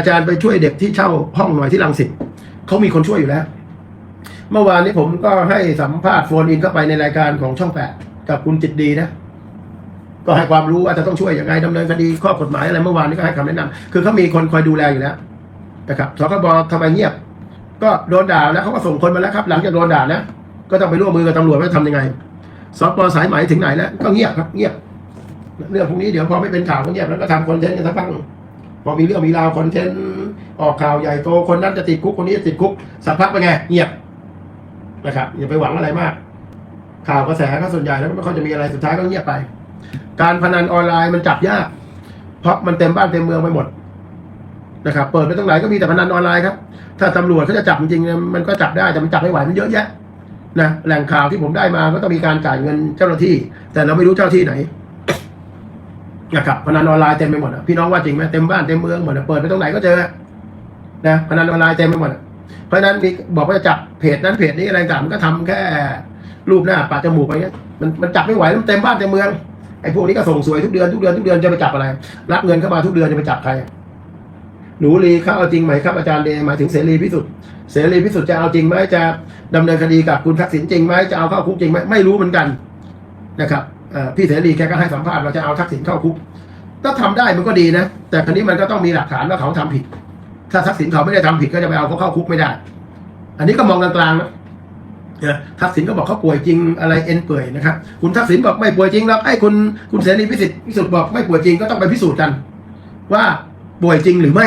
อาจารย์ไปช่วยเด็กที่เช่าห้องหน่อยที่รังสิตเขามีคนช่วยอยู่แล้ว เมื่อวานนี้ผมก็ให้สัมภาษณ์โฟนอินเข้าไปในรายการของช่องแปดกับคุณจิตดีนะ ก็ให้ความรู้ว่าจะต้องช่วยยังไงดำเนินคดีข้อกฎหมายอะไรเมื่อวานนี้ก็ให้คำแนะนำคือเขามีคนคอยดูแลอยู่แล้วนะครับสคบทำไมเงียบ ก็โดนด่าแล้วเขาก็ส่งคนมาแล้วครับ หลังจากโดนด่านะก็ต้องไปร่วมมือกับตำรวจว่าจะทำยังไงสปสายไหมถึงไหนแล้วก็เงียบครับเงียบ เรื่องพวกนี้เดี๋ยวพอไม่เป็นข่าวก็เงียบแล้วก็ทำคอนเทนต์กันสักพักหนึ่ง พอมีเรื่องมีราวคอนเทนต์ออกข่าวใหญ่โตคนนั้นจะติดคุกคนนี้จะติดคุกสักพักไปนไงเงียบนะครับอย่าไปหวังอะไรมาก ข่าวกระแสก็ส่วนใหญ่แล้วไม่ค่อยจะมีอะไรสุดท้ายก็เงียบไป การพนันออนไลน์มันจับยากเพราะมันเต็มบ้านเต็มเมืองไปหมดนะครับเปิดไปตรงไหนก็มีแต่พนันออนไลน์ครับ ถ้าตำรวจเขาจะจับจริงๆมันก็จับได้แต่มันจับไม่ไหวมันเยอะแยะนะแหล่งข่าวที่ผมได้มาก็ต้องมีการจ่ายเงินเจ้าหน้าที่ แต่เราไม่รู้เจ้าที่ไหน นะครับพนันออนไลน์เต็มไปหมดอะพี่น้องว่าจริงไหมเต็มบ้านเต็มเมืองหมดอะเปิดไปตรงไหนก็เจอนะพนันออนไลน์เต็มไปหมดเพราะนั้นมีบอกว่าจะจับเพจนั้นเพจนี้อะไรต่างมันก็ทำแค่รูปหน้าปาจมูกไปเนี้ยมันมันจับไม่ไหวมันเต็มบ้านเต็มเมืองไอ้พวกนี้ก็ส่งสวยทุกเดือนทุกเดือนทุกเดือนจะไปจับอะไร รับเงินเข้ามาทุกเดือนจะไปจับใครหนูรีเขาเอาจริงไหมครับอาจารย์เดหมายถึงเสรีพิสุทธิ์เสรีพิสุทธิ์จะเอาจริงไหมจะดำเนินคดีกับคุณทักษิณจริงไหมจะเอาเข้าคุกจริงไหมไม่รู้เหมือนกันนะครับ พี่เสรีแกก็ให้สัมภาษณ์เราจะเอาทักษิณเข้าคุกถ้าทำได้มันก็ดีนะ แต่ครั้นี้มันก็ต้องมีหลักฐานว่าเขาทำผิด ถ้าทักษิณเขาไม่ได้ทำผิดก็จะไปเอาเขาเข้าคุกไม่ได้ อันนี้ก็มองกลางๆนะเออทักษิณก็บอกเขาป่วยจริงอะไรเอ็นเปื่อยนะครับ คุณทักษิณบอกไม่ป่วยจริงแล้วไอ้คุณคุณเสรีพิสุทธิ์พิสุทธิ์บอกไม่ป่วยจริงก็ต้องไปพิสูจน์กัน ว่าป่วยจริงหรือไม่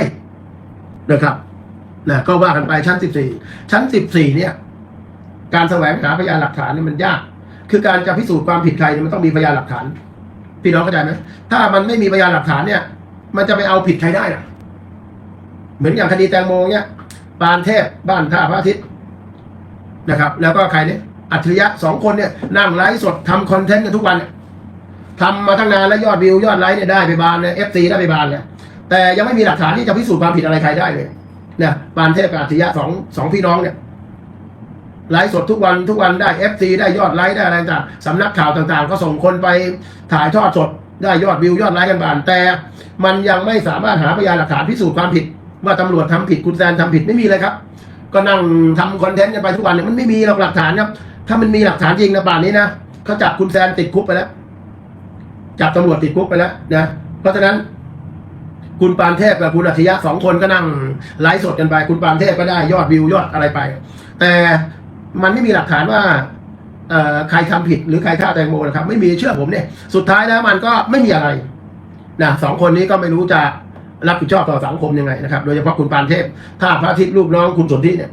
นะครับนะก็ว่ากันไปชั้นสิบสี่ชั้นสิบสี่เนี่ย การแสวงหาพยานหลักฐานเนี่ยมันยาก คือการจะพิสูจน์ความผิดใครมันต้องมีพยานหลักฐาน พี่น้องเข้าใจไหมถ้ามันไม่มีพยานหลักฐานเนี่ย มันจะไปเอาผิดใครได้ล่ะ เหมือนอย่างคดีแตงโมเนี่ยปานเทพบ้านท่าพระอาทิตย์นะครับ แล้วก็ใครเนี่ยอัจฉริยะสองคนเนี่ยนั่งไลฟ์สดทำคอนเทนต์กันทุกวันทำมาตั้งนานแล้วยอดวิวยอดไลค์เนี่ยได้ไปบานเลยเอฟซีได้ไปบานเลยแต่ยังไม่มีหลักฐานที่จะพิสูจน์ความผิดอะไรใครได้เลยเนี่ยปานเทพกับอัจฉริยะสองสองพี่น้องเนี่ย ไลฟ์สดทุกวันทุกวันได้เอฟซีได้ยอดไลค์ได้อะไรต่างสำนักข่าวต่างๆ ก็ส่งคนไปถ่ายทอดสดได้ยอดวิวยอดไลค์กันบาน แต่มันยังไม่สามารถหาพยานหลักฐานพิสูจน์ความผิด ว่าตำรวจทำผิดคุณแซนทำผิดไม่มีเลยครับ ก็นั่งทำคอนเทนต์กันไปทุกวันเนี่ยมันไม่มีหรอกหลักฐานครับ ถ้ามันมีหลักฐานจริงนะป่านนี้นะเขาจับคุณแซนติดคุกไปแล้วจับตำรวจติดคุกไปแล้วนะเพราะฉะนั้นคุณปานเทพกับคุณอัจฉริยะสองคนก็นั่งไลฟ์สดกันไป คุณปานเทพก็ได้ยอดวิวยอดอะไรไป แต่ มันไม่มีหลักฐานว่าใครทำผิดหรือใครฆ่าแตงโมนะครับ ไม่มีเชื่อผมเนี่ย สุดท้ายแล้วมันก็ไม่มีอะไรนะสองคนนี้ก็ไม่รู้จะรับผิดชอบต่อสังคมยังไงนะครับ โดยเฉพาะคุณปานเทพถ้าพระอาทิตย์ลูกน้องคุณสนธิเนี่ย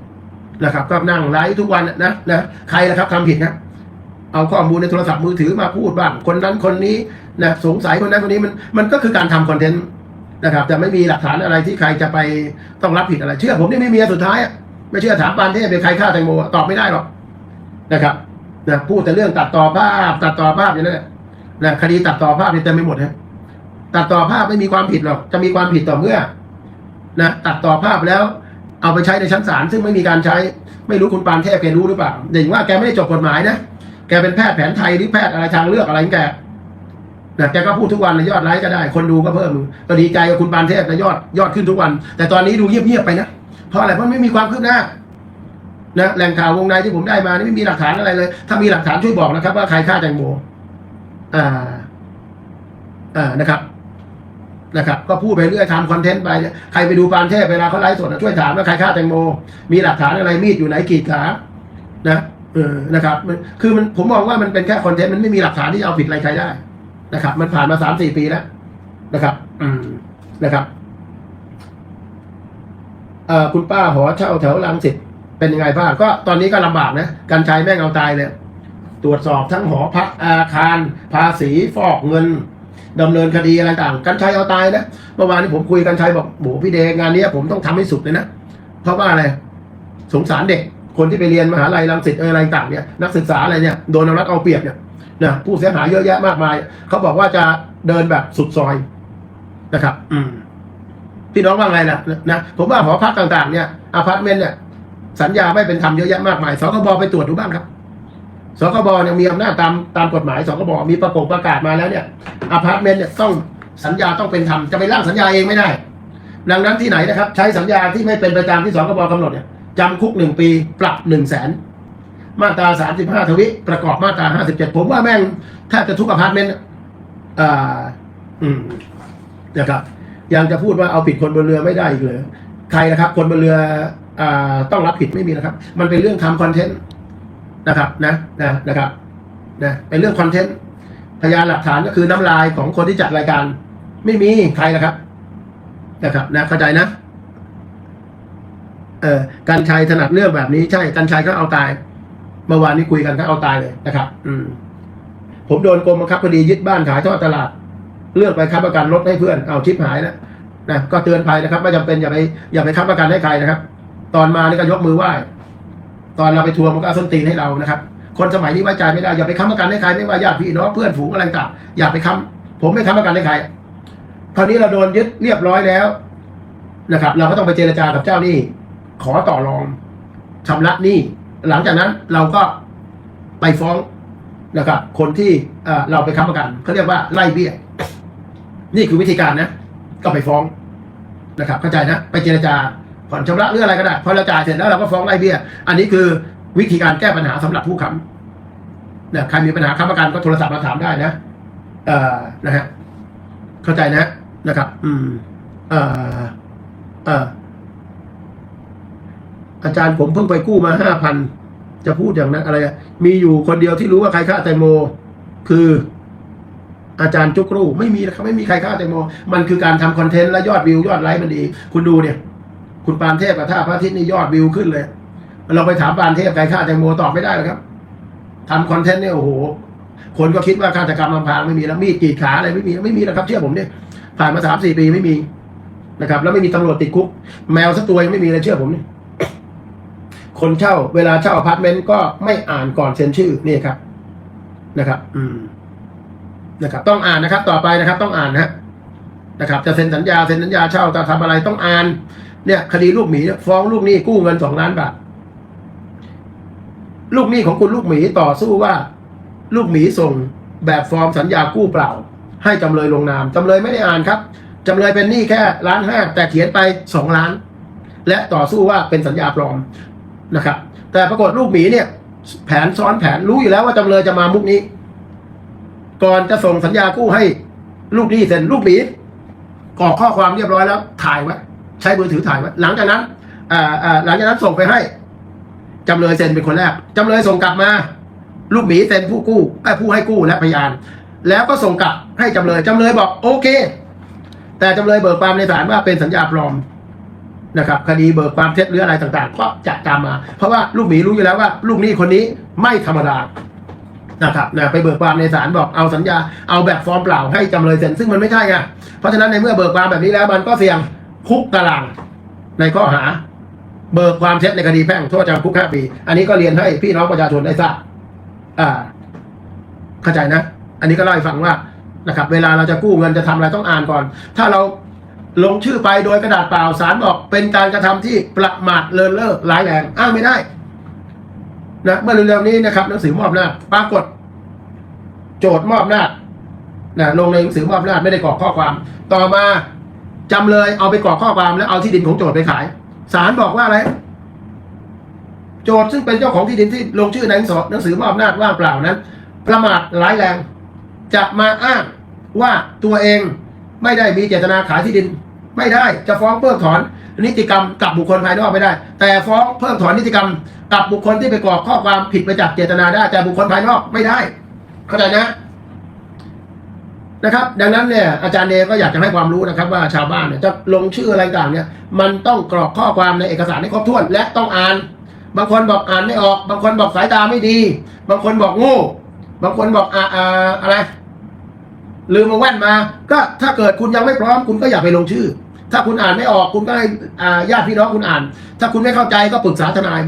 นะครับ ก็นั่งไลฟ์ทุกวันนะนะใครนะครับทำผิดนะเอาข้อมูลในโทรศัพท์มือถือมาพูดบ้างคนนั้นคนนี้นะสงสัยคนนั้นคนนี้มันมันก็คือการทำคอนเทนต์นะครับแต่ไม่มีหลักฐานอะไรที่ใครจะไปต้องรับผิดอะไร เชื่อผมนี่ไม่มีสุดท้ายอะ ไม่เชื่อถามปานเทพเป็นใครฆ่าแตงโมตอบไม่ได้หรอกนะครับนะพูดแต่เรื่องตัดต่อภาพ ตัดต่อภาพอย่างนั้นแหละนะคดีตัดต่อภาพนี่เต็มไปหมดนะตัดต่อภาพไม่มีความผิดหรอกจะมีความผิดต่อเมื่อนะตัดต่อภาพแล้วเอาไปใช้ในชั้นศาลซึ่งไม่มีการใช้ไม่รู้คุณปานเทพแกรู้หรือเปล่าเด่นว่าแกไม่ได้จบกฎหมายนะแกเป็นแพทย์แผนไทยหรือแพทย์อะไรทางเลือกอะไรแกนะแกก็พูดทุกวันนะยอดไลค์ก็ได้ คนดูก็เพิ่มก็ดีใจกับคุณปานเทพนะยอดยอดขึ้นทุกวัน แต่ตอนนี้ดูเงียบๆไปนะ เพราะอะไรเพราะไม่มีความคืบหน้านะแหล่งข่าววงในที่ผมได้มานี่ไม่มีหลักฐานอะไรเลย ถ้ามีหลักฐานช่วยบอกนะครับ ว่าใครฆ่าแตงโมอ่าอ่านะครับนะครับ ก็พูดไปเรื่อยทำคอนเทนต์ไปใครไปดูปานเทพเวลาเขาไลฟ์สดนะช่วยถามว่าใครฆ่าแตงโม มีหลักฐานอะไรมีดอยู่ไหนกรีดขานะเออนะครับมันคือมันผมมองว่ามันเป็นแค่คอนเทนต์มันไม่มีหลักฐานที่จะเอาผิดอะไรใครได้นะครับ มันผ่านมาสามสี่ปีแล้วนะครับ อืมนะครับเอ่อ คุณป้าหอเช่าแถวรังสิตเป็นยังไงบ้างก็ตอนนี้ก็ลำบากนะการใช้แม่งเอาตายเลยตรวจสอบทั้งหอพักอาคาร ภาษีฟอกเงินดำเนินคดีอะไรต่างกันชัยเอาตายนะเมื่อวานนี้ผมคุยกันชัยบอกโหพี่เดชงานนี้ผมต้องทำให้สุดเลยนะเพราะว่าอะไรสงสารเด็ก คนที่ไปเรียนมหาลัยรังสิตอออะไรต่างเนี่ยนักศึกษาอะไรเนี่ยโดนเอารัดเอาเปรียบเนี่ยนะผู้เสียหายเยอะแยะมากมาย เขาบอกว่าจะเดินแบบสุดซอยนะครับ อืม พี่น้องว่าไงล่ะนะผมว่าหอพักต่างๆเนี่ยอพาร์ตเมนต์เนี่ยสัญญาไม่เป็นธรรมเยอะแยะมากมายสคบไปตรวจดูบ้างครับสคบเนี่ยมีอำนาจตามตามกฎหมายสคบมีประกาศประกาศมาแล้วเนี่ยอพาร์ตเมนต์เนี่ยต้องสัญญาต้องเป็นธรรมจะไปร่างสัญญาเองไม่ได้ ดังนั้นที่ไหนนะครับ ใช้สัญญาที่ไม่เป็นไปตามที่สกบกำหนดเนี่ยจำคุกหนึ่งปีปรับหนึ่งแสนมาตราสามสิบห้าทวิประกอบมาตราห้าสิบเจ็ดผมว่าแม่งแทบจะทุกอพาร์ตเมนต์อะอ่าอืมนะครับ ยังจะพูดว่าเอาผิดคนบนเรือไม่ได้อีกเลยใครนะครับ คนบนเรืออต้องรับผิดไม่มีนะครับ มันเป็นเรื่องทำคอนเทนต์นะครับนะนะนะครับนะเป็นเรื่องคอนเทนต์พยานหลักฐานก็คือน้ำลายของคนที่จัดรายการ ไม่มีใครนะครับนะครับนะเข้าใจนะเออกันชัยถนัดเรื่องแบบนี้ใช่กันชัยก็เอาตาย เมื่อวานนี้คุยกันก็เอาตายเลยนะครับ อืมผมโดนกรมบังคับคดียึดบ้านขายทอดตลาด เลือกไปค้ำประกันรถให้เพื่อนเอาชิปหายแล้วนะก็เตือนภัยนะครับ ไม่จำเป็นอย่าไปอย่าไปค้ำประกันให้ใครนะครับ ตอนมานี่ก็ยกมือไหว้ตอนเราไปทวงมันก็เอาส้นตีนให้เรานะครับ คนสมัยนี้ไว้ใจไม่ได้อย่าไปค้ำประกันให้ใครไม่ว่าญาติพี่น้องเพื่อนฝูงอะไรต่างอย่าไปค้ำผมไม่ค้ำประกันให้ใครคราวนี้เราโดนยึดเรียบร้อยแล้วนะครับ เราก็ต้องไปเจรจากับเจ้าหนี้ขอต่อรองชำระหนี้หลังจากนั้นเราก็ไปฟ้องนะครับ คนที่เอ่อเราไปค้ำประกันเขาเรียกว่าไล่เบี้ย นี่คือวิธีการนะ ก็ไปฟ้องนะครับ เข้าใจนะ ไปเจรจาผ่อนชำระหรืออะไรก็ได้พอเราจ่ายเสร็จแล้วเราก็ฟ้องไล่เบี้ย อันนี้คือวิธีการแก้ปัญหาสำหรับผู้ค้ำนะใครมีปัญหาค้ำประกันก็โทรศัพท์มาถามได้นะเอ่อนะฮะเข้าใจนะนะครับ อืม เอ่อเอ่ออาจารย์ผมเพิ่งไปกู้มาห้าพันจะพูดอย่างนั้นอะไร มีอยู่คนเดียวที่รู้ว่าใครฆ่าแตงโม คือ อาจารย์จุกรูไม่มีนะครับไม่มีใครฆ่าแตงโม มันคือการทำคอนเทนต์และยอดวิวยอดไลค์มันดี คุณดูเนี่ย คุณปานเทพกับท่าพระอาทิตย์นี่ยอดวิวขึ้นเลย เราไปถามปานเทพใครฆ่าแตงโมตอบไม่ได้หรอกครับทำคอนเทนต์เนี่ยโอ้โหคนก็คิดว่าฆาตกรรมอำพางไม่มีแล้วมีดกรีดขาอะไรไม่มีไม่มีแล้วครับ เชื่อผมเนี่ยผ่านมาสามสี่ปีไม่มีนะครับ แล้วไม่มีตำรวจติดคุก แมวสักตัวยังไม่มีเลยเชื่อผมเนี่ยคนเช่าเวลาเช่าอพาร์ตเมนต์ก็ไม่อ่านก่อนเซ็นชื่อนี่ครับ นะครับ อืม นะครับต้องอ่านนะครับ ต่อไปนะครับต้องอ่านนะนะครับ จะเซ็นสัญญาเซ็นสัญญาเช่าจะทำอะไรต้องอ่าน เนี่ยคดีลูกหมีฟ้องลูกหนี้กู้เงินสองล้านบาทลูกหนี้ของคุณลูกหมีต่อสู้ว่า ลูกหมีส่งแบบฟอร์มสัญญากู้เปล่า ให้จำเลยลงนามจำเลยไม่ได้อ่านครับจำเลยเป็นหนี้แค่ล้านห้าแต่เขียนไปสองล้าน และต่อสู้ว่าเป็นสัญญาปลอมนะครับ แต่ปรากฏลูกหมีเนี่ย แผนซ้อนแผนรู้อยู่แล้วว่าจำเลยจะมามุกนี้ ก่อนจะส่งสัญญากู้ให้ลูกหนี้เซ็นลูกหมีกรอกข้อความเรียบร้อยแล้ว ถ่ายไว้ใช้มือถือถ่ายไว้หลังจากนั้นหลังจากนั้นส่งไปให้จำเลยเซ็นเป็นคนแรกจำเลยส่งกลับมา ลูกหมีเซ็นผู้กู้ผู้ให้กู้และพยาน แล้วก็ส่งกลับให้จำเลยจำเลยบอกโอเค แต่จำเลยเบิกความในศาลว่าเป็นสัญญาปลอมนะครับ คดีเบิกความเท็จหรืออะไรต่างๆ ก็จะตามมา เพราะว่าลูกหมีรู้อยู่แล้วว่า ลูกหนี้คนนี้ไม่ธรรมดา นะครับนะไปเบิกความในศาลบอกเอาสัญญาเอาแบบฟอร์มเปล่าให้จำเลยเซ็นซึ่งมันไม่ใช่ไงเพราะฉะนั้นในเมื่อเบิกความแบบนี้แล้วมันก็เสี่ยงคุกตารางในข้อหา เบิกความเท็จในคดีแพ่งโทษจำคุกห้าปี อันนี้ก็เรียนให้พี่น้องประชาชนได้ทราบอ่าเข้าใจนะ อันนี้ก็เล่าให้ฟังว่านะครับ เวลาเราจะกู้เงินจะทำอะไรต้องอ่านก่อน ถ้าเราลงชื่อไปโดยกระดาษเปล่าสารบอกเป็นการกระทำที่ประมาทเลินเล่อร้ายแรงอ้างไม่ได้นะเมื่อเร็วๆนี้นะครับหนังสือมอบอำนาปรากฏ โจทย์มอบอำนาจนะลงในหนังสือมอบอำนาจไม่ได้กรอกข้อความ ต่อมาจำเลยเอาไปกรอกข้อความแล้วเอาที่ดินของโจทย์ไปขายศาลบอกว่าอะไร โจทย์ซึ่งเป็นเจ้าของที่ดินที่ลงชื่อในหนังสือมอบอำนาจว่างเปล่านั้น ประมาทร้ายแรง จะมาอ้างว่าตัวเองไม่ได้มีเจตนาขายที่ดิน ไม่ได้จะฟ้องเพิกถอนนิติกรรมกับบุคคลภายนอกไม่ได้ แต่ฟ้องเพิกถอนนิติกรรมกับบุคคลที่ไปกรอกข้อความผิดไปจากเจตนาได้แต่บุคคลภายนอกไม่ได้ เข้าใจนะนะครับ ดังนั้นเนี่ยอาจารย์เดก็อยากจะให้ความรู้นะครับ ว่าชาวบ้านเนี่ยจะลงชื่ออะไรต่างเนี่ย มันต้องกรอกข้อความในเอกสารให้ครบถ้วนและต้องอ่าน บางคนบอกอ่านไม่ออก บางคนบอกสายตาไม่ดี บางคนบอกโง่บางคนบอกอ่าอ่าอะไร ลืมมาแว่นมา ก็ถ้าเกิดคุณยังไม่พร้อม คุณก็อย่าไปลงชื่อ ถ้าคุณอ่านไม่ออก คุณก็ให้ญาติพี่น้องคุณอ่าน ถ้าคุณไม่เข้าใจก็ปรึกษาทนาย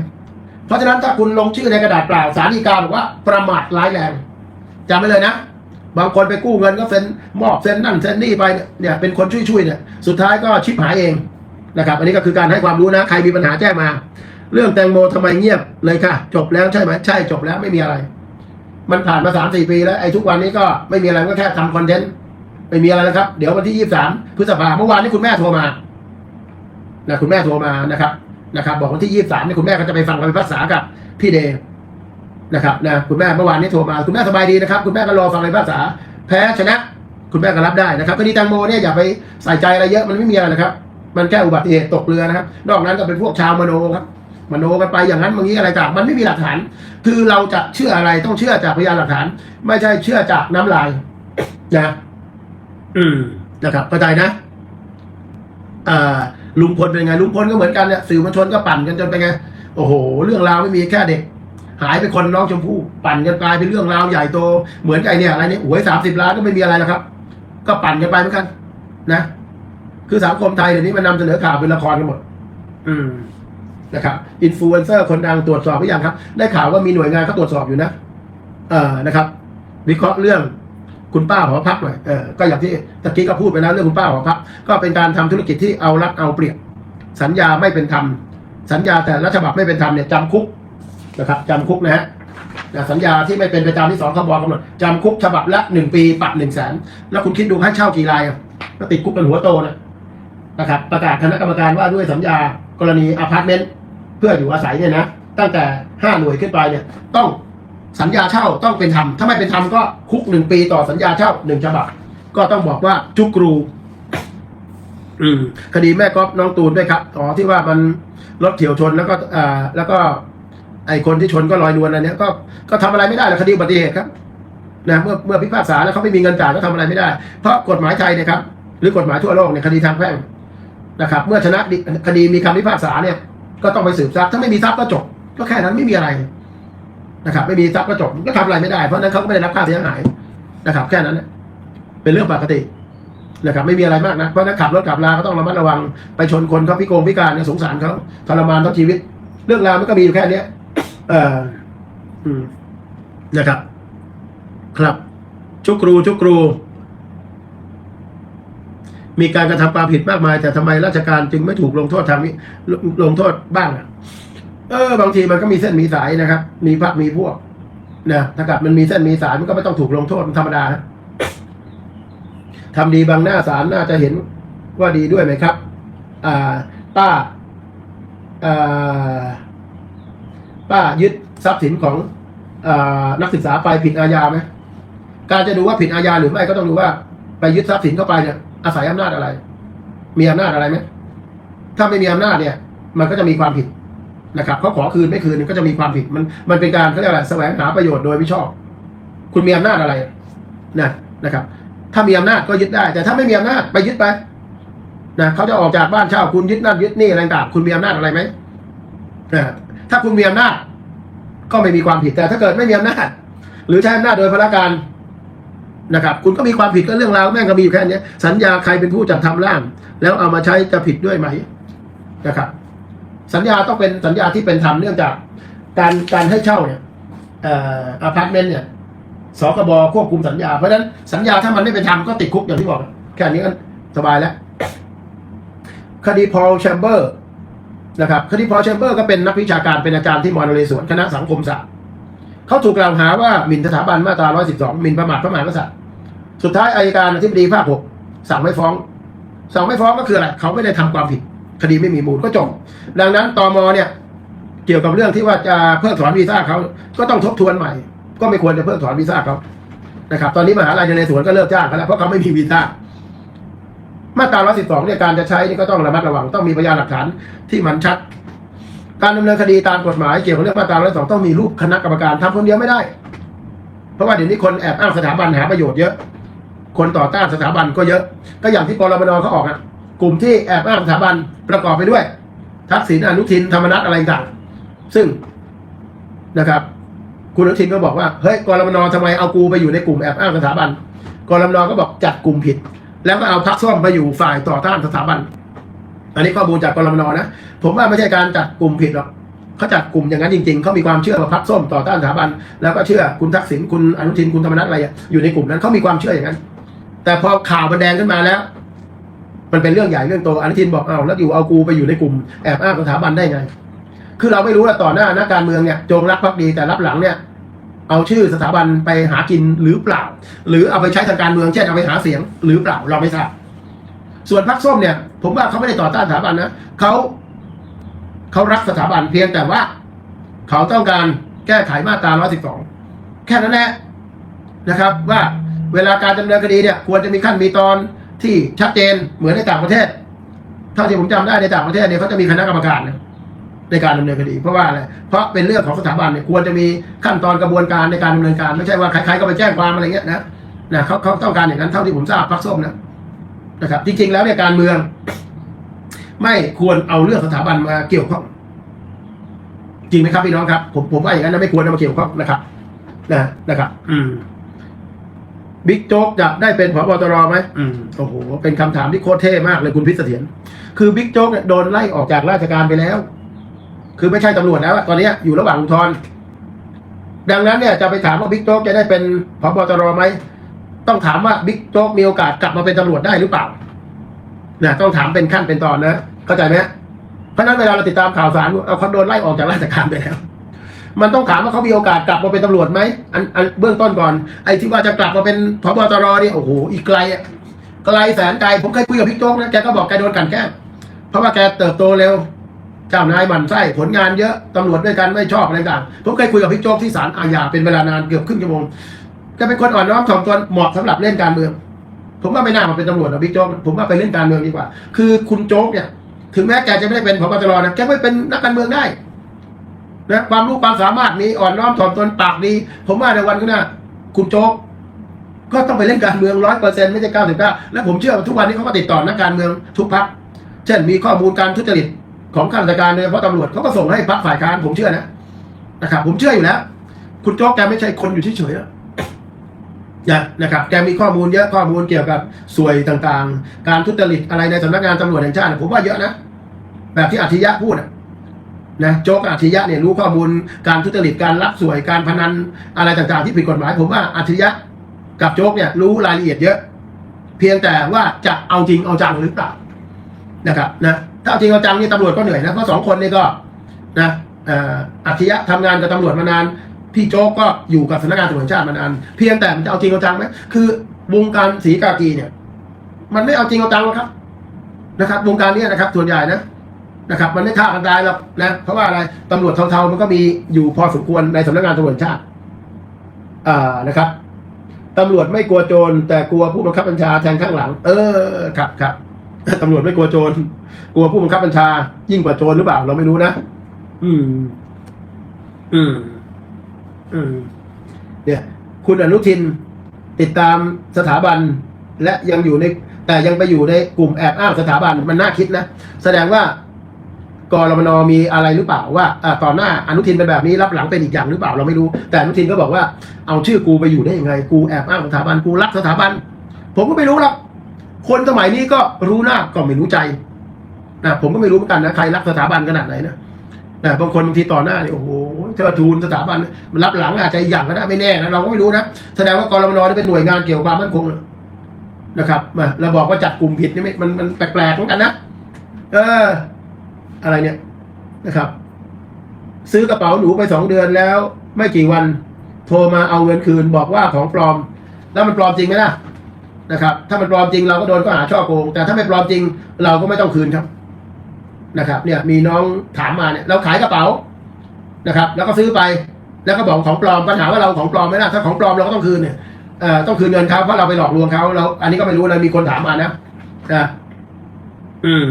เพราะฉะนั้นถ้าคุณลงชื่อในกระดาษเปล่าสารีกาบอกว่าประมาทร้ายแรง จำไว้เลยนะ บางคนไปกู้เงินก็เซ็นมอบเซ็นนั่นเซ็นนี่ไปเนี่ยเป็นคนช่วยๆเนี่ยสุดท้ายก็ชิบหายเองนะครับ อันนี้ก็คือการให้ความรู้นะ ใครมีปัญหาแจ้งมา เรื่องแตงโมทำไมเงียบเลยค่ะ จบแล้วใช่ไหมใช่จบแล้วไม่มีอะไร มันผ่านมาสามสี่ปีแล้วไอ้ทุกวันนี้ก็ไม่มีอะไรก็แค่ทำคอนเทนต์ไม่มีอะไรแล้วครับ เดี๋ยววันที่ยี่สามพฤษภาเมื่อวานนี้คุณแม่โทรมานะคุณแม่โทรมานะครับนะครับ บอกวันที่ยี่สามนี่คุณแม่ก็จะไปฟังคำพิพากษากับพี่เดย์ นะครับนะคุณแม่เมื่อวานนี้โทรมาคุณแม่สบายดีนะครับ คุณแม่ก็รอฟังคำพิพากษา แพ้ชนะ คุณแม่ก็รับได้นะครับคดีแตงโมเนี่ยอย่าไปใส่ใจอะไรเยอะมันไม่มีอะไรนะครับมันแค่อุบัติเหตุตกเรือนะครับ นอกนั้นก็เป็นพวกชาวมโนครับมโนกันไปอย่างนั้นบางทีอะไรต่างมันไม่มีหลักฐาน คือเราจะเชื่ออะไรต้องเชื่อจากพยานหลักฐาน ไม่ใช่เชื่อจากน้ำลายนะ อืมนะครับเข้าใจนะอ่าลุงพลเป็นไงลุงพลก็เหมือนกันเนี่ยสื่อมวลชนก็ปั่นกันจนเป็นไงโอ้โห เรื่องราวไม่มีแค่เด็ก หายไปคนน้องชมพู่ปั่นกันกลายเป็นเรื่องราวใหญ่โต เหมือนกับไอ้เนี่ยอะไรเนี่ยหวยสามสิบล้านก็ไม่มีอะไรแล้วครับ ก็ปั่นกันไปเหมือนกัน นะคือสังคมไทยเดี๋ยวนี้มันนำเสนอข่าวเป็นละครกันหมด อืมนะครับอินฟลูเอนเซอร์คนดังตรวจสอบหรือยังครับ ได้ข่าวว่ามีหน่วยงานเขาตรวจสอบอยู่นะ เออนะครับ วิเคราะห์เรื่องคุณป้าหอพักหน่อยเออก็อย่างที่ตะกี้ก็พูดไปแล้วเรื่องคุณป้าหอพัก ก็เป็นการทำธุรกิจที่เอารัดเอาเปรียบ สัญญาไม่เป็นธรรม สัญญาแต่ละฉบับไม่เป็นธรรมเนี่ยจำคุก นะครับจำคุกนะฮะสัญญาที่ไม่เป็นไปตามที่สองขบกำหนดจำคุกฉบับละหนึ่งปีปรับหนึ่งแสนแล้วคุณคิดดูให้เช่ากี่รายก็ติดคุกกันหัวโตนะนะครับ ประกาศคณะกรรมการว่าด้วยสัญญากรณีอพาร์ตเมนต์เพื่ออยู่อาศัยเนี่ยนะตั้งแต่ห้าหน่วยขึ้นไปเนี่ย ต้องสัญญาเช่าต้องเป็นธรรมถ้าไม่เป็นธรรมก็คุกหนึ่งปีต่อสัญญาเช่าหนึ่งฉบับ ก็ต้องบอกว่าจุกรูคดีแม่ก๊อฟน้องตูนด้วยครับอ๋อที่ว่ามันรถเถียวชนแล้วก็อ่าแล้วก็ ไอคนที่ชนก็ลอยนวลอันเนี้ยก็ก็ทำอะไรไม่ได้หรอกคดีอุบัติเหตุครับนะเมื่อเมื่อพิพากษาแล้วเขาไม่มีเงินจ่ายก็ทำอะไรไม่ได้ เพราะกฎหมายไทยเนี่ยครับหรือกฎหมายทั่วโลกเนี่ยคดีทางแพ่งนะครับ เมื่อชนะคดีมีคำพิพากษาเนี่ย ก็ต้องไปสืบทรัพย์ถ้าไม่มีทรัพย์ก็จบ ก็แค่นั้นไม่มีอะไรนะครับ ไม่มีทรัพย์ก็จบก็ทำอะไรไม่ได้เพราะนั้นเขาก็ไม่ได้รับค่าเสียหายนะครับ แค่นั้นเป็นเรื่องปกตินะครับไม่มีอะไรมากนะเพราะนักขับรถขับลาก็ต้องระมัดระวังไปชนคนเขาพิโกงพิการเนี่ยสงสารเขาทรมานทั้งชีวิต เรื่องราวมันก็มีอยู่แค่เนี้ย เอออืมนะครับ ครับชุกครูชุกครู มีการกระทำความผิดมากมาย แต่ทำไมราชการจึงไม่ถูกลงโทษทางลงลงโทษบ้างอะเออบางทีมันก็มีเส้นมีสายนะครับ มีพักมีพวกนะถ้าเกิดมันมีเส้นมีสายมันก็ไม่ต้องถูกลงโทษธรรมดานะทำดีบางหน้าศาลน่าจะเห็นว่าดีด้วยไหมครับ อ่า ป้าอ่า ป้ายึดทรัพย์สินของอนักศึกษาไปผิดอาญาไหมการจะดูว่าผิดอาญาหรือไม่ก็ต้องดูว่า ไปยึดทรัพย์สินเข้าไปเนี่ยอาศัยอำนาจอะไร มีอำนาจอะไรไหมถ้าไม่มีอำนาจเนี่ย มันก็จะมีความผิดนะครับเขาขอคืนไม่คืนก็จะมีความผิดมันมันเป็นการเขาเรียกอะไรแสวงหาประโยชน์โดยไม่ชอบ คุณมีอำนาจอะไรนะนะครับ ถ้ามีอำนาจก็ยึดได้ แต่ถ้าไม่มีอำนาจไปยึดไปนะเขาจะออกจากบ้านเช่าคุณยึดนั่นยึดนี่อะไรต่างคุณมีอำนาจอะไรไหมนะ ถ้าคุณมีอำนาจ ก็ไม่มีความผิดแต่ถ้าเกิดไม่มีอำนาจหรือใช้อำนาจโดยพละการนะครับ คุณก็มีความผิดก็เรื่องราวแม่งก็มีอยู่แค่นี้สัญญาใครเป็นผู้จัดทำร่าง แล้วเอามาใช้จะผิดด้วยไหมนะครับ สัญญาต้องเป็นสัญญาที่เป็นธรรมเนื่องจาก การการให้เช่าเนี่ยอ่ออพาร์ตเมนต์เนี่ยสกบควบคุมสัญญา เพราะฉะนั้นสัญญาถ้ามันไม่เป็นธรรมก็ติดคุกอย่างที่บอก แค่นี้ก็สบายแล้ว คดีพอลแชมเบอร์ นะครับคดีพอลแชมเบอร์ก็เป็นนักวิชาการเป็นอาจารย์ที่มอนเรสวนคณะสังคมศาสตร์เขาถูกกล่าวหาว่าหมิ่นสถาบันมาตรา 112หมิ่นประมาทพระมหากษัตริย์ สุดท้ายอายการอธิบดีภาคหกสั่งไม่ฟ้อง สั่งไม่ฟ้องก็คืออะไรเขาไม่ได้ทำความผิด คดีไม่มีมูลก็จบ ดังนั้นตมเนี่ยเกี่ยวกับเรื่องที่ว่าจะเพิกถอนวีซ่าเขาก็ต้องทบทวนใหม่ ก็ไม่ควรจะเพิกถอนวีซ่าเขานะครับ ตอนนี้มหาลัยในเรศวรก็เลิกจ้างเขาแล้วเพราะเขาไม่มีวีซ่า มาตรา 112 เนี่ยการจะใช้นี่ก็ต้องระมัดระวังต้องมีพยานหลักฐานที่มันชัด การดำเนินคดีตามกฎหมายเกี่ยวกับเรื่องมาตรา 112 ต้องมีรูปคณะกรรมการทำคนเดียวไม่ได้ เพราะว่าเดี๋ยวนี้คนแอบอ้างสถาบันหาประโยชน์เยอะ คนต่อต้านสถาบันก็เยอะ ก็อย่างที่กรมนเขาออกอะกลุ่มที่แอบอ้างสถาบันประกอบไปด้วย ทักษิณอนุทินธรรมนัฐอะไรต่างซึ่งนะครับ คุณอนุทินก็บอกว่าเฮ้ยกรมนทำไมเอากูไปอยู่ในกลุ่มแอบอ้างสถาบันกรมนก็บอกจัดกลุ่มผิด แล้วก็เอาพักส้มมาอยู่ฝ่ายต่อต้านสถาบัน อันนี้ข้อมูลจากกรมนนะ ผมว่าไม่ใช่การจัดกลุ่มผิดหรอกเขาจัดกลุ่มอย่างนั้นจริงๆ เขามีความเชื่อว่าพักส้มต่อต้านสถาบัน แล้วก็เชื่อคุณทักษิณคุณอนุทินคุณธรรมนัฐอะไรอะอยู่ในกลุ่มนั้นเขามีความเชื่ออย่างนั้น แต่พอข่าวมันแดงขึ้นมาแล้ว มันเป็นเรื่องใหญ่เรื่องโตอนุทินบอกเอาแล้วอยู่เอากูไปอยู่ในกลุ่มแอบอ้างสถาบันได้ไง คือเราไม่รู้ว่าต่อหน้านักการเมืองเนี่ยจงรักภักดีแต่รับหลังเนี่ย เอาชื่อสถาบันไปหากินหรือเปล่า หรือเอาไปใช้ทางการเมืองเช่นเอาไปหาเสียงหรือเปล่าเราไม่ทราบส่วนพรรคส้มเนี่ย ผมว่าเขาไม่ได้ต่อต้านสถาบันนะเขาเขารักสถาบันเพียงแต่ว่า เขาต้องการแก้ไขมาตรา112 แค่นั้นแหละนะครับ ว่าเวลาการดำเนินคดีเนี่ย ควรจะมีขั้นมีตอนที่ชัดเจนเหมือนในต่างประเทศ เท่าที่ผมจำได้ในต่างประเทศเนี่ยเขาจะมีคณะกรรมการนะ ในการดำเนินคดี เพราะว่าอะไรเพราะเป็นเรื่องของสถาบันเนี่ยควรจะมีขั้นตอนกระบวนการในการดำเนินการ ไม่ใช่ว่าใครๆก็ไปแจ้งความอะไรเงี้ยนะนะเขาเขาต้องการอย่างนั้นเท่าที่ผมทราบพรรคส้มนะนะครับจริงๆแล้วเนี่ยการเมือง ไม่ควรเอาเรื่องสถาบันมาเกี่ยวข้องจริงไหมครับพี่น้องครับผมผมว่าอย่างนั้นนะไม่ควรเอามาเกี่ยวข้องนะครับนะนะครับ อืมบิ๊กโจ๊กจะได้เป็นผบตรไหมอืมโอ้โห เป็นคำถามที่โคตรเท่มากเลยคุณพิษเสถียรคือบิ๊กโจ๊กเนี่ยโดนไล่ออกจากราชการไปแล้ว คือไม่ใช่ตำรวจแล้วอะตอนนี้อยู่ระหว่างอุทธรณ์ดังนั้นเนี่ยจะไปถามว่าบิ๊กโจ๊กจะได้เป็นผบตรไหมต้องถามว่าบิ๊กโจ๊กมีโอกาสกลับมาเป็นตำรวจได้หรือเปล่านะต้องถามเป็นขั้นเป็นตอนนะเข้าใจไหมเพราะฉะนั้นเวลาเราติดตามข่าวสารเอาเขาโดนไล่ออกจากราชการไปแล้ว มันต้องถามว่าเขามีโอกาสกลับมาเป็นตำรวจไหมอันอันเบื้องต้นก่อน ไอ้ที่ว่าจะกลับมาเป็นพบตรนี่โอ้โหอีกไกลอะไกลแสนไกลผมเคยคุยกับพี่โจ๊กนะแกก็บอกแกโดนกันแกล้งเพราะว่าแกเติบโตเร็ว เจ้านายมันไส้ผลงานเยอะตำรวจด้วยกันไม่ชอบอะไรต่างผมเคยคุยกับพี่โจ๊กที่ศาลอาญาเป็นเวลานานเกือบครึ่งชั่วโมงแกเป็นคนอ่อนน้อมถ่อมตนเหมาะสำหรับเล่นการเมือง ผมว่าไม่น่ามาเป็นตำรวจนะพี่โจ๊กผมว่าไปเล่นการเมืองดีกว่า คือคุณโจ๊กเนี่ย ถึงแม้แกจะไม่ได้เป็นพบตรนะแกไม่เป็นนักการเมืองได้นะความรู้ความสามารถมีอ่อนน้อมถ่อมตนปากดีผมว่าในวันข้างหน้าคุณโจ๊กก็ต้องไปเล่นการเมืองร้อยเปอร์เซ็นต์ไม่ใช่เก้าสิบเก้าและผมเชื่อว่าทุกวันนี้เขาก็ติดต่อนักการเมืองทุกพัก เช่นมีข้อมูลการทุจริต ของข้าราชการโดยเฉพาะตำรวจเขาก็ส่งให้พักฝ่ายค้านผมเชื่อนะนะครับ ผมเชื่ออยู่แล้ว คุณโจ๊กแกไม่ใช่คนอยู่เฉยๆอะนะนะครับแกมีข้อมูลเยอะข้อมูลเกี่ยวกับสวยต่างๆ การทุจริตอะไรในสำนักงานตำรวจแห่งชาติผมว่าเยอะนะ แบบที่อธิยะพูดนะโจ๊กอัธิยะเนี่ยรู้ข้อมูลการทุจริตการรับสวยการพนันอะไรต่างๆ ที่ผิดกฎหมาย ผมว่าอธิยะกับโจ๊กเนี่ยรู้รายละเอียดเยอะ เพียงแต่ว่าจะเอาจริงเอาจังหรือเปล่านะครับนะ ถ้าเอาจริงเอาจังนี่ตำรวจก็เหนื่อยนะเพราะสองคนนี่ก็นะอัจฉริยะทำงานกับตำรวจมานาน พี่โจ๊กก็อยู่กับสำนักงานตำรวจชาติมานาน เพียงแต่มันจะเอาจริงเอาจังไหมคือวงการสีกากีเนี่ย มันไม่เอาจริงเอาจังหรอกครับ นะครับ วงการนี้นะครับ ส่วนใหญ่นะนะครับ มันไม่ฆ่ากันตายหรอกนะเพราะว่าอะไรตำรวจเทาๆมันก็มีอยู่พอสมควรในสำนักงานตำรวจชาติ อ่านะครับตำรวจไม่กลัวโจรแต่กลัวผู้บังคับบัญชาแทงข้างหลัง เออครับครับ ตำรวจไม่กลัวโจร กลัวผู้บังคับบัญชา ยิ่งกว่าโจรหรือเปล่า เราไม่รู้นะ อืม อืม อืม เนี่ย คุณอนุทินติดตามสถาบัน และยังอยู่ใน แต่ยังไปอยู่ในกลุ่มแอบอ้างสถาบันมันน่าคิดนะ แสดงว่ากรมนมีอะไรหรือเปล่าว่าอ่าตอนหน้าอนุทินเป็นแบบนี้รับหลังเป็นอีกอย่างหรือเปล่าเราไม่รู้ แต่อนุทินก็บอกว่าเอาชื่อกูไปอยู่ได้ยังไง กูแอบอ้างสถาบันกูรักสถาบัน ผมก็ไม่รู้หรอก คนสมัยนี้ก็รู้หน้าก็ไม่รู้ใจนะผมก็ไม่รู้เหมือนกันนะใครรักสถาบันขนาดไหนนะนะบางคนบางทีต่อหน้าเนี่ยโอ้โหเทิดทูนสถาบันมันรับหลังอาจจะอย่างก็ได้ไม่แน่นะเราก็ไม่รู้นะแสดงว่ากรมนนี่เป็นหน่วยงานเกี่ยวกับความมั่นคงนะครับมาเราบอกว่าจัดกลุ่มผิดนี่ไม่มันมันแปลกๆเหมือนกันนะเออ อะไรเนี่ยนะครับ ซื้อกระเป๋าหนูไปสองเดือนแล้ว ไม่กี่วัน โทรมาเอาเงินคืนบอกว่าของปลอม แล้วมันปลอมจริงไหมล่ะ นะครับถ้ามันปลอมจริงเราก็โดนข้อหาช่อโกง แต่ถ้าไม่ปลอมจริง เราก็ไม่ต้องคืนครับนะครับ เนี่ยมีน้องถามมาเนี่ยเราขายกระเป๋านะครับ แล้วก็ซื้อไปแล้วก็บอกของปลอมปัญหาว่าเราของปลอมไหมล่ะถ้าของปลอมเราก็ต้องคืนเนี่ยเอ่อต้องคืนเงินเขาเพราะเราไปหลอกลวงเขาเรา อันนี้ก็ไม่รู้เลยมีคนถามมานะอ่าอืม